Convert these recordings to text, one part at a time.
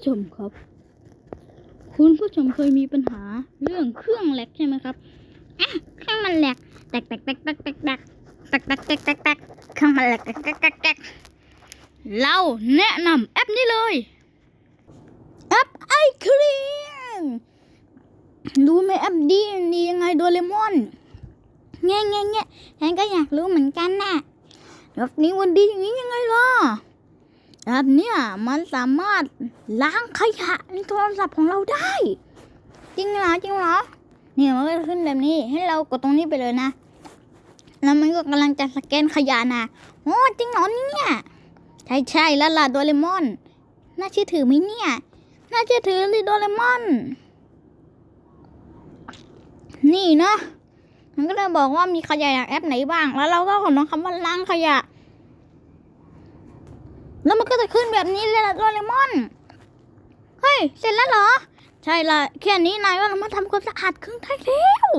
ผู้ชมครับ คุณผู้ชมเคยมีปัญหาเรื่องเครื่องแหลกใช่ไหมครับอะเครื่องมันแหลกแตกแตกแตกแตกแตกแตกแตกแตกแตกแตกแตกเครื่องมันแหลกแตกแตกแตกแตกเราแนะนำแอปนี้เลยแอปไอครีมรู้ไหมแอปดีดียังไงโดเรมอนเงี้ยเงี้ยเงี้ยฉันก็อยากรู้เหมือนกันน่ะแอปนี้วันดีอย่างนี้ยังไงล่ะ แอปเนี่ยมันสามารถล้างขยะในโทรศัพท์ของเราได้ จริงเหรอจริงเหรอเนี่ยมันก็จะขึ้นแบบนี้ให้เรากดตรงนี้ไปเลยนะ แล้วมันก็กำลังจะสแกนขยะนะโอ้จริงเหรอเนี่ยใช่ใช่แล้วล่ะโดเรมอน น่าเชื่อถือไหมเนี่ย น่าเชื่อถือเลยโดเรมอน นี่เนาะมันก็เลยบอกว่ามีขยะจากแอปไหนบ้าง แล้วเราก็กดลงคำว่าล้างขยะ แล้วมันก็จะขึ้นแบบนี้เลยล่ะโดเรมอน เฮ้ย เสร็จแล้วเหรอ ใช่ละแค่นี้นายว่าเรามาทำความสะอาดเครื่องได้แล้ว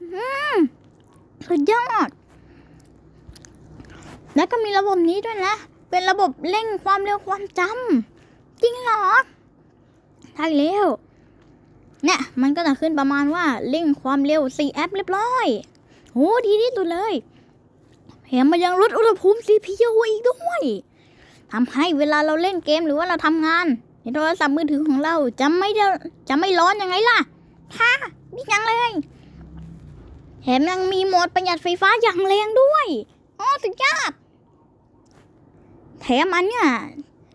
อืมสุดยอด แล้วก็มีระบบนี้ด้วยนะ เป็นระบบเร่งความเร็วความจำจริงเหรอใช่แล้วเนี่ยมันก็จะขึ้นประมาณว่าเร่งความเร็ว4แอปเรียบร้อยโหดีที่สุดเลยแถมมันยังลดอุณหภูมิ CPU อีกด้วย ทำให้เวลาเราเล่นเกมหรือว่าเราทำงาน ในโทรศัพท์มือถือของเราจะไม่จะไม่ร้อนยังไงล่ะค่ะดีจังเลยแถมยังมีโหมดประหยัดไฟฟ้าอย่างแรงด้วยอ๋อสุดยอดแถมอันเนี่ย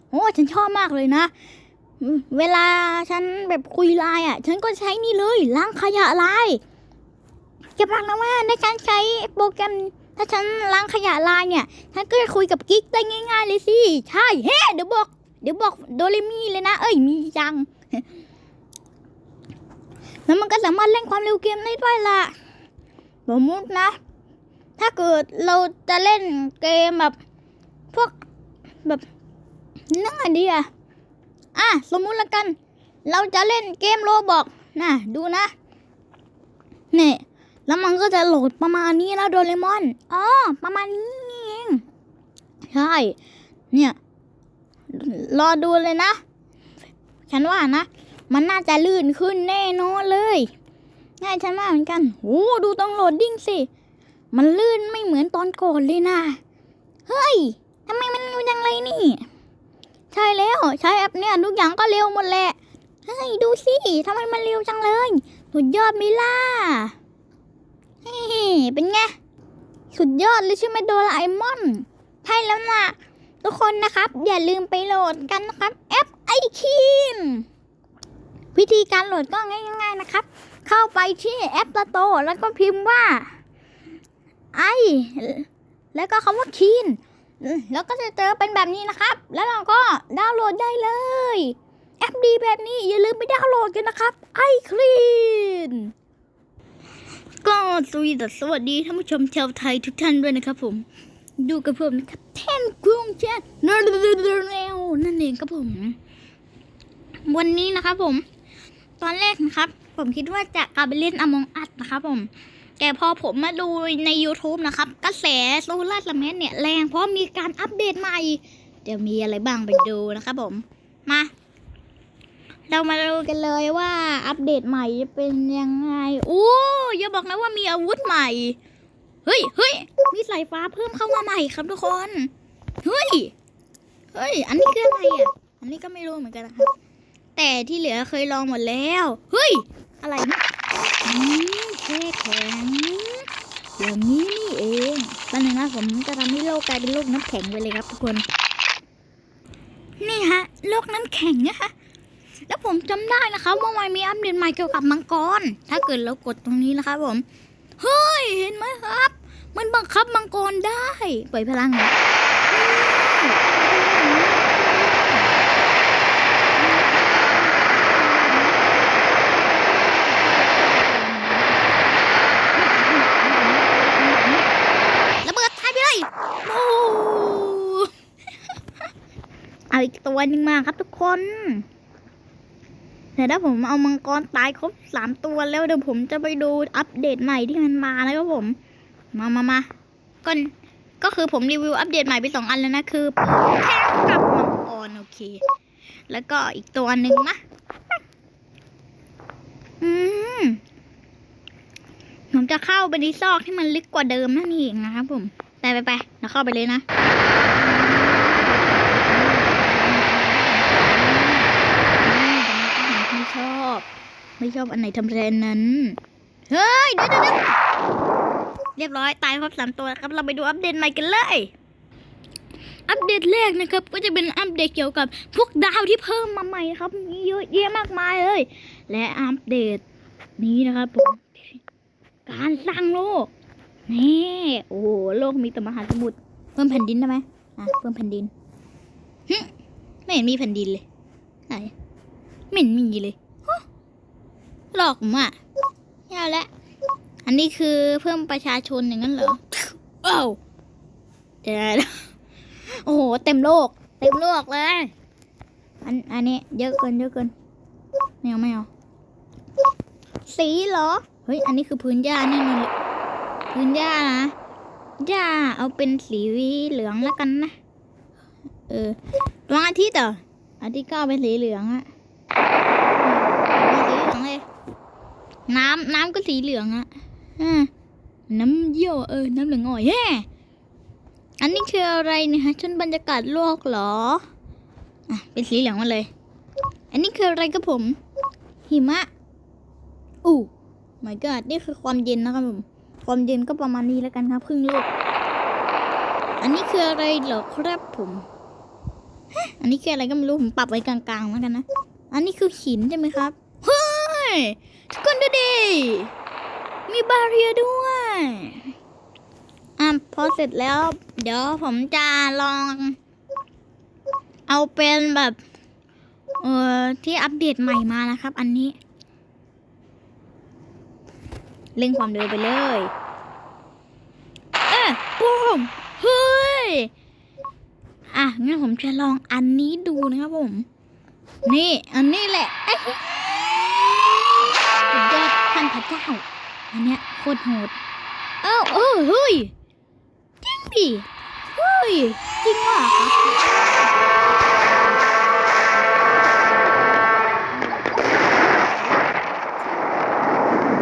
โอ้ฉันชอบมากเลยนะ เวลาฉันแบบคุยไลน์อะ ฉันก็ใช้นี่เลยล้างขยะไลน์จะบอกนะว่าในการใช้โปรแกรม ถ้าฉันล้างขยะลน์เนี่ยฉันก็จะคุยกับกิ๊กได้ง่าย ๆ เลยสิ ใช่เฮ้เดี๋ยวบอก เดี๋ยวบอกโดเรมีเลยนะ เอ้ยมีจัง แล้วมันก็สามารถเล่นความเร็วเกมได้ด้วยล่ะสมมตินะ ถ้าเกิดเราจะเล่นเกมแบบ พวกแบบนั่งไงดีอะอะสมมุติละกัน เราจะเล่นเกมโรบอกนะดูนะเนี่ย แล้วมันก็จะโหลดประมาณนี้นะโดเรมอนอ๋อประมาณนี้เองใช่เนี่ย รอดูเลยนะ ฉันว่านะ มันน่าจะลื่นขึ้นแน่นอนเลยง่ายฉันว่าเหมือนกันโอ้ดูต้องโหลดดิ้งสิ มันลื่นไม่เหมือนตอนก่อนเลยนะ เฮ้ยทำไมมันเร็วจังเลยนี่ ใช่แล้วใช้แอปเนี่ยทุกอย่างก็เร็วหมดแหละ เฮ้ย ดูสิทำไมมันเร็วจังเลย สุดยอดมิล่ะ เฮ้เป็นไง สุดยอดเลยใช่ไหมโดราเอมอนใช่แล้วนะทุกคนนะครับ อย่าลืมไปโหลดกันนะครับ แอปไอคินวิธีการโหลดก็ง่ายๆนะครับ เข้าไปที่แอป s โตแล้วก็พิมพ์ว่าไอแล้วก็คำว่าคีนแล้วก็จะเจอเป็นแบบนี้นะครับ แล้วเราก็ดาวน์โหลดได้เลย แอปดีแบบนี้อย่าลืมไปดาวน์โหลดกันนะครับ ไอคลีน ก็สวีดัสสวัสดีท่านผู้ชมชาวไทยทุกท่านด้วยนะครับผม ดูกับผมนะครับแท่นกรุงเชนนนั่นเองครับผม วันนี้นะครับผม ตอนแรกนะครับ ผมคิดว่าจะกลับไปเล่นอมองอัดนะครับผม แต่พอผมมาดูใน YouTube นะครับ กระแสโซลาร์ลาเมนเนี่ยแรงเพราะมีการอัปเดตใหม่เดี๋ยวมีอะไรบ้างไปดูนะครับผม มา เรามาดูกันเลยว่าอัปเดตใหม่จะเป็นยังไงโอ้อย่าบอกนะว่ามีอาวุธใหม่ เฮ้ยเฮ้ยมีสายฟ้าเพิ่มเข้ามาใหม่ครับทุกคน เฮ้ย เฮ้ย อันนี้คืออะไรอะ อันนี้ก็ไม่รู้เหมือนกันนะครับ แต่ที่เหลือเคยลองหมดแล้ว เฮ้ย อะไรนะอืมแช่แข็งอย่างนี้นี่เองตอนนึงนะผมจะทำให้โลกกลายเป็นโลกน้ำแข็งไปเลยครับทุกคน นี่ฮะ โลกน้ำแข็งนะคะ แล้วผมจำได้นะคะว่ามันมีอัปเดตใหม่เกี่ยวกับมังกร ถ้าเกิดเรากดตรงนี้นะครับผม เฮ้ย เห็นไหมครับ มันบังคับมังกรได้ปล่อยพลังเหระเบิดทายไปเลยโอ้เอาอีกตัวหนึ่งมาครับทุกคน แต่ถ้าผมเอามังกรตายครบสามตัวแล้วเดี๋ยวผมจะไปดูอัปเดตใหม่ที่มันมานะครับผม มามามาก่อนก็คือผมรีวิวอัปเดตใหม่ไปสองอันแล้วนะคือแทงกับมังกรโอเค แล้วก็อีกตัวหนึ่งนะอืมผมจะเข้าไปในซอกที่มันลึกกว่าเดิมนั่นเองนะครับผม ไปไปไปเราเข้าไปเลยนะ ไม่ชอบ ไม่ชอบอันไหนทำแรงนั้น เฮ้ยเดี๋ยวเดี๋ยวเรียบร้อยตายครบสามตัวครับ เราไปดูอัปเดตใหม่กันเลย อัปเดตแรกนะครับ ก็จะเป็นอัปเดตเกี่ยวกับพวกดาวที่เพิ่มมาใหม่ครับมีเยอะแยะมากมายเลย และอัปเดตนี้นะครับผมการสร้างโลก นี่ โอ้โหโลกมีแต่มหาสมุทรเพิ่มแผ่นดินได้ไหมอะเพิ่มแผ่นดินหึไม่เห็นมีแผ่นดินเลยไหนไม่เห็นมีเลย หลอกผมอะไม่เอาละอันนี้คือเพิ่มประชาชนอย่างนั้นเหรอเอ้าเดี๋ยวโอ้โห เต็มโลก เต็มโลกเลย อัน อันนี้เยอะเกิน เยอะเกิน ไม่เอาไม่เอา สีเหรอ เฮ้ย อันนี้คือพื้นหญ้านี่นี่พื้นหญ้านะ หญ้าเอาเป็นสีเหลืองแล้วกันนะ เออดวงอาทิตย์เหรออาทิตย์ก็เป็นสีเหลืองอะสีเหลืองเลย น้ำน้ำก็สีเหลืองอะอ่าน้ำเยี่ยวเออ น้ำเหลืองอ่อยแฮ่อันนี้คืออะไรเนี่ยฮะชุนบรรยากาศโลกเหรอ อะ เป็นสีเหลืองมาเลย อันนี้คืออะไรครับผม หิมะ อู้ my god นี่คือความเย็นนะครับผม ความเย็นก็ประมาณนี้แล้วกันครับครึ่งโลก อันนี้คืออะไรเหรอครับผม อันนี้คืออะไรก็ไม่รู้ผมปรับไว้กลางๆแล้วกันนะ อันนี้คือหินใช่ไหมครับ เฮ้ย ทุกคนดูดิ มีบาเรียด้วย อะพอเสร็จแล้ว เดี๋ยวผมจะลอง เอาเป็นแบบเอ่อที่อัปเดตใหม่มานะครับ อันนี้เร่งความเร็วไปเลย เอ๊ะปุ้มเฮ้ย อะงั้นผมจะลองอันนี้ดูนะครับผม นี่ อันนี้แหละ สุดยอดท่านพระเจ้า อันเนี้ยโคตรโหด เอ้าเออเฮ้ย จริงดิ เฮ้ย จริงว่ะครับ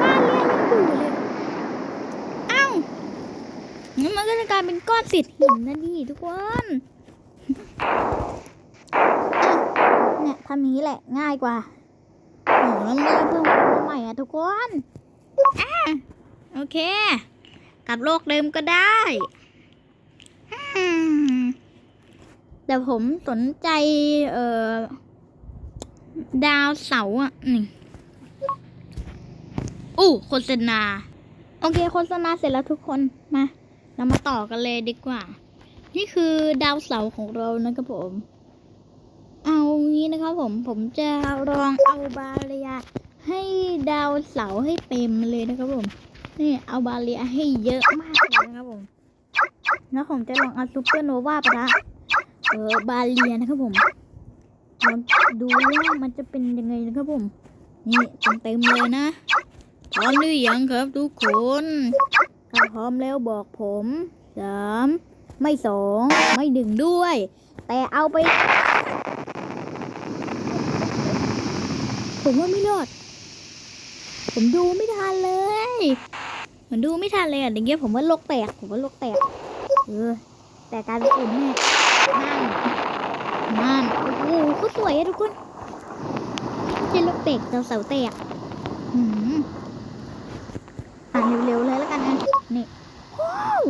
บ้าเรียนอยู่เลยเอ้างั้นมันก็จะกลายเป็นก้อนสิทหินนะดิทุกคนเนี่ยทำนี้แหละง่ายกว่าโอ้โหแล้วมันก็เพิ่ม ใหม่อะทุกคนอะโอเค กลับโลกเดิมก็ได้อืมแต่ผมสนใจ เอ่อ ดาวเสาร์อะนี่อู้โฆษณา โอเคโฆษณาเสร็จแล้วทุกคนมา เรามาต่อกันเลยดีกว่า นี่คือดาวเสาร์ของเรานะครับผม เอางี้นะครับผมผมจะลองเอาบาเรีย ให้ดาวเสาให้เต็มเลยนะครับผม นี่เอาบาเรียให้เยอะมากเลยนะครับผม แล้วผมจะลองเอาซูเปอร์โนวาไปนะเออบาเรียนะครับผมลองดูว่ามันจะเป็นยังไงนะครับผม นี่เต็มๆเลยนะพร้อมหรือยังครับทุกคนถ้าพร้อมแล้วบอกผมสามไม่สองไม่หนึ่งด้วย แต่เอาไป ผมว่าไม่รอด ผมดูไม่ทันเลยผมดูไม่ทันเลยอะอย่างเงี้ยผมว่าโลกแตก ผมว่าโลกแตก เออ แต่การเป็นฝุ่นแน่นั่นนั่นโอ้โหเขาสวยอะทุกคนไม่ใช่โลกแตกเสาเสาแตกอืมอ่านเร็วๆเลยแล้วกันนะนี่ว้าว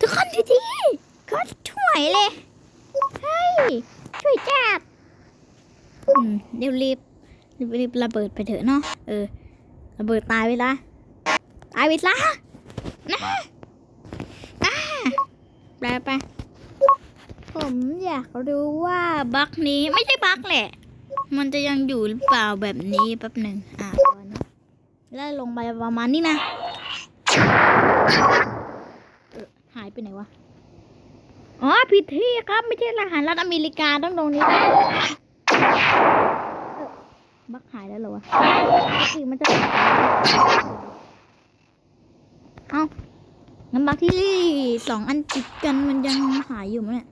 ทุกคนดีดีก็ช่วยเลยเฮ้ยช่วยจับอืมเดี๋ยวรีบรีบรีบระเบิดไปเถอะเนาะเออ ระเบิดตายไปละตายไปละนะอ่าไปไปผมอยากรู้ว่าบั๊กนี้ไม่ใช่บั๊กแหละ มันจะยังอยู่หรือเปล่าแบบนี้แป๊บหนึ่งอ่าแล้วลงไปประมาณนี้นะหายไปไหนวะอ๋อผิดที่ครับไม่ใช่ทหารรัฐอเมริกาต้องตรงนี้นะ บักหายแล้วเหรอวะปกติมันจะเอางั้นบักที่สองอันติดกันมันยังหายอยู่มั้ยเนี่ย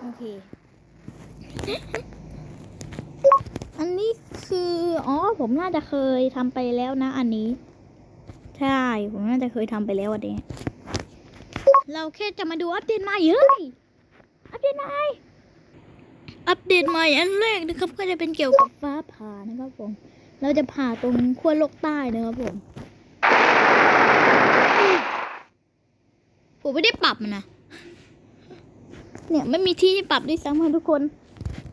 โอเค อันนี้คือ อ๋อ ผมน่าจะเคยทำไปแล้วนะ อันนี้ ใช่ ผมน่าจะเคยทำไปแล้วอันนี้ เราแค่จะมาดูอัปเดตใหม่เฮ้ย อัปเดตใหม่ อัปเดตใหม่อันแรกนะครับ ก็จะเป็นเกี่ยวกับฟ้าผ่านะครับผม เราจะผ่าตรงขั้วโลกใต้นะครับผม ผมไม่ได้ปรับมันนะ เนี่ยไม่มีที่ให้ปรับด้วยซ้ำค่ะทุกคน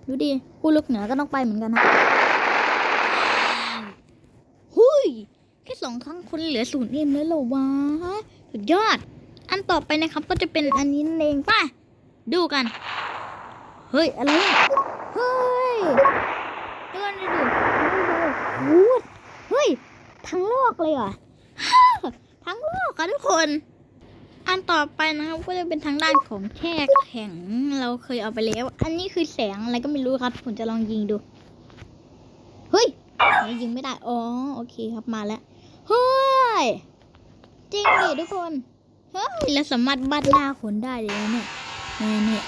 ดูดิคู่ลูกเหนือก็ต้องไปเหมือนกันนะหุยแค่สองครั้งคนเหลือศูนย์เอ็มแล้วเหรอวะสุดยอด อันต่อไปนะครับก็จะเป็นอันนี้นั่นเองป่ะ ดูกัน เฮ้ย อะไร เฮ้ยดูกันดูดิโอ้โหเฮ้ย ทั้งโลกเลยเหรอ ทั้งโลกค่ะทุกคน อันต่อไปนะครับก็จะเป็นทางด้านของแช่แข็ง เราเคยเอาไปแล้ว อันนี้คือแสงอะไรก็ไม่รู้ครับ ผมจะลองยิงดู เฮ้ย ยิงไม่ได้ อ๋อ โอเคครับ มาแล้ว เฮ้ย จริงดิทุกคน เฮ้ย เราสามารถบัดหน้าคนได้เลยเนี่ยนี่นี่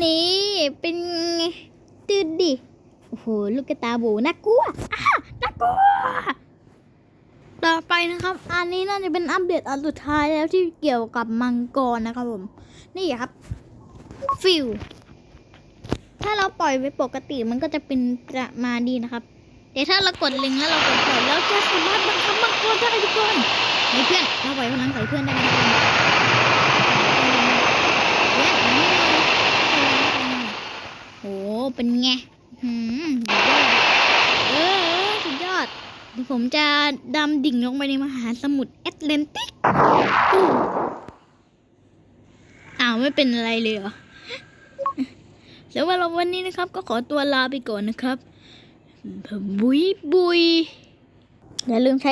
นี่เป็นไงตื่นดิ โอ้โห ลูกกระตาโบน่ากลัวอ้าน่ากลัว ต่อไปนะครับ อันนี้น่าจะเป็นอัปเดตอันสุดท้ายแล้วที่เกี่ยวกับมังกรนะครับผม นี่ครับ ฟิลถ้าเราปล่อยไปปกติมันก็จะเป็นประมาณนี้นะครับแต่ถ้าเรากดลิงก์แล้วเรากดปล่อยแล้วจะสามารถบังคับมังกรได้ทุกคนเฮ้ยเพื่อน เราปล่อยพลังใส่เพื่อนได้ไหมทุกคนเพื่อนมานี่หน่อยโอ้ เป็นไงหืมสุดยอดเออสุดยอดเดี๋ยวผมจะดำดิ่งลงไปในมหาสมุทรแอตแลนติกอู้อ้าวไม่เป็นอะไรเลยเหรอแล้วว่าเราวันนี้นะครับ ก็ขอตัวลาไปก่อนนะครับบุยบุยอย่าลืมใช้